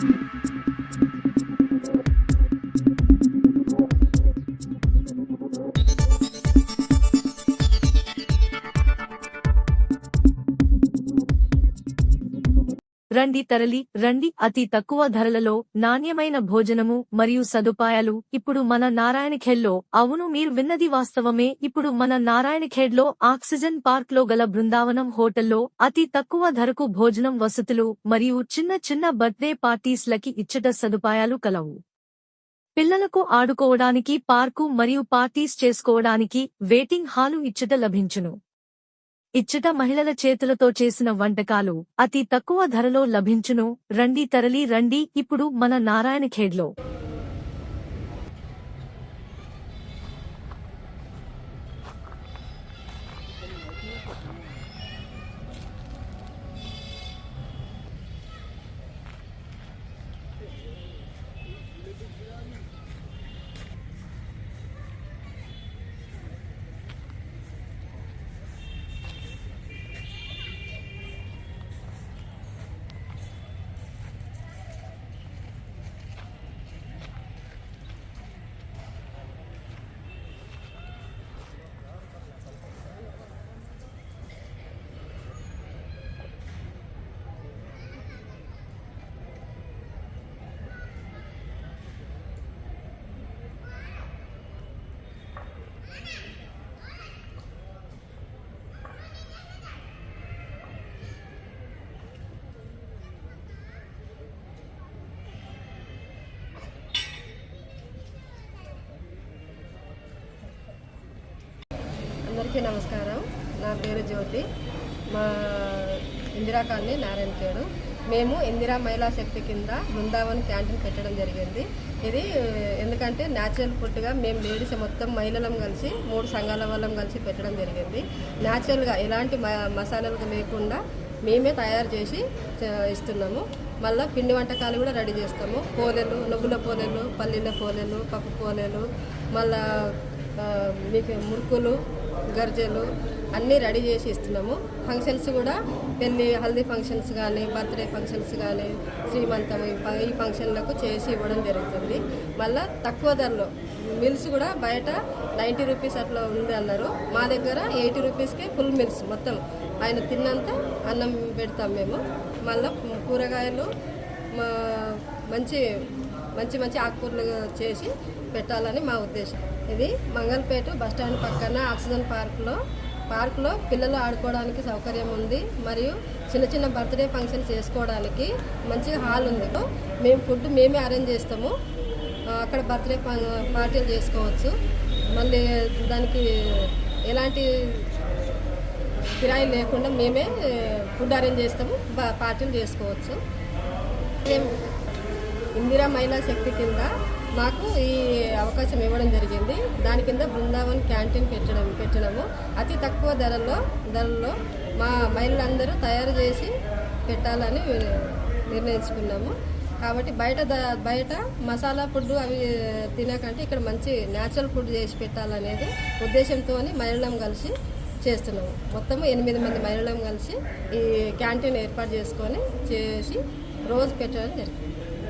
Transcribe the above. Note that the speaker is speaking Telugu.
thank you రండి తరలి రండి. అతి తక్కువ ధరలలో నాణ్యమైన భోజనము మరియు సదుపాయాలు ఇప్పుడు మన నారాయణఖేడ్లో. అవును మీరు విన్నది వాస్తవమే. ఇప్పుడు మన నారాయణఖేడ్లో ఆక్సిజన్ పార్క్లో గల బృందావనం హోటల్లో అతి తక్కువ ధరకు భోజనం వసతులు మరియు చిన్న చిన్న బర్త్డే పార్టీస్ లకి ఇచ్చట సదుపాయాలు కలవు. పిల్లలకు ఆడుకోవడానికి పార్కు మరియు పార్టీస్ చేసుకోవడానికి వెయిటింగ్ హాలు ఇచ్చట లభించును. ఇచ్చట మహిళల చేతులతో చేసిన వంటకాలు అతి తక్కువ ధరలో లభించును. రండి తరలి రండి ఇప్పుడు మన నారాయణఖేడ్లో. అందరికీ నమస్కారం. నా పేరు జ్యోతి. మా ఇందిరా కాలనీ నారాయణఖేడు మేము ఇందిరా మహిళా శక్తి కింద బృందావన్ క్యాంటీన్ పెట్టడం జరిగింది. ఇది ఎందుకంటే న్యాచురల్ ఫుడ్గా మేము లేడీస్ మొత్తం మహిళలం కలిసి మూడు సంఘాల వాళ్ళం కలిసి పెట్టడం జరిగింది. న్యాచురల్గా ఎలాంటి మ- మసాలాలు లేకుండా మేమే తయారు చేసి ఇస్తున్నాము. మళ్ళీ పిండి వంటకాలు కూడా రెడీ చేస్తాము. పోలేలు నువ్వుల పోలేలు పల్లీల పోలేలు పప్పు పోలేలు మళ్ళీ మీకు మురుకులు గర్జలు అన్నీ రెడీ చేసి ఇస్తున్నాము. ఫంక్షన్స్ కూడా పెళ్ళి హల్దీ ఫంక్షన్స్ కానీ బర్త్డే ఫంక్షన్స్ కానీ శ్రీమంతం ఈ ఫంక్షన్లకు చేసి ఇవ్వడం జరుగుతుంది. మళ్ళీ తక్కువ ధరలో మిల్స్ కూడా బయట నైంటీ రూపీస్ అట్లా ఉంది అన్నారు. మా దగ్గర ఎయిటీ రూపీస్కే ఫుల్ మిల్స్ మొత్తం. ఆయన తిన్నంత అన్నం పెడతాం మేము. మళ్ళీ కూరగాయలు మా- మంచి మంచి మంచి ఆకుకూరలు చేసి పెట్టాలని మా ఉద్దేశం. ఇది మంగళపేట బస్టాండ్ పక్కన ఆక్సిజన్ పార్క్లో పార్క్లో పిల్లలు ఆడుకోవడానికి సౌకర్యం ఉంది మరియు చిన్న చిన్న బర్త్డే ఫంక్షన్ చేసుకోవడానికి మంచిగా హాల్ ఉంది. మేము ఫుడ్ మేమే అరేంజ్ చేస్తాము. అక్కడ బర్త్డే పార్టీలు చేసుకోవచ్చు. మళ్ళీ దానికి ఎలాంటి కిరాయి లేకుండా మేమే ఫుడ్ అరేంజ్ చేస్తాము పార్టీలు చేసుకోవచ్చు. మేము ఇందిరా మహిళా శక్తి కింద మాకు ఈ అవకాశం ఇవ్వడం జరిగింది. దాని కింద బృందావన్ క్యాంటీన్ పెట్టడం పెట్టడము. అతి తక్కువ ధరల్లో ధరల్లో మా మహిళలందరూ తయారు చేసి పెట్టాలని నిర్ణయించుకున్నాము. కాబట్టి బయట బయట మసాలా ఫుడ్ అవి తినకంటే ఇక్కడ మంచి న్యాచురల్ ఫుడ్ చేసి పెట్టాలనేది ఉద్దేశంతో మహిళలం కలిసి చేస్తున్నాము. మొత్తము ఎనిమిది మంది మహిళలం కలిసి ఈ క్యాంటీన్ ఏర్పాటు చేసుకొని చేసి రోజు పెట్టడం జరిగింది.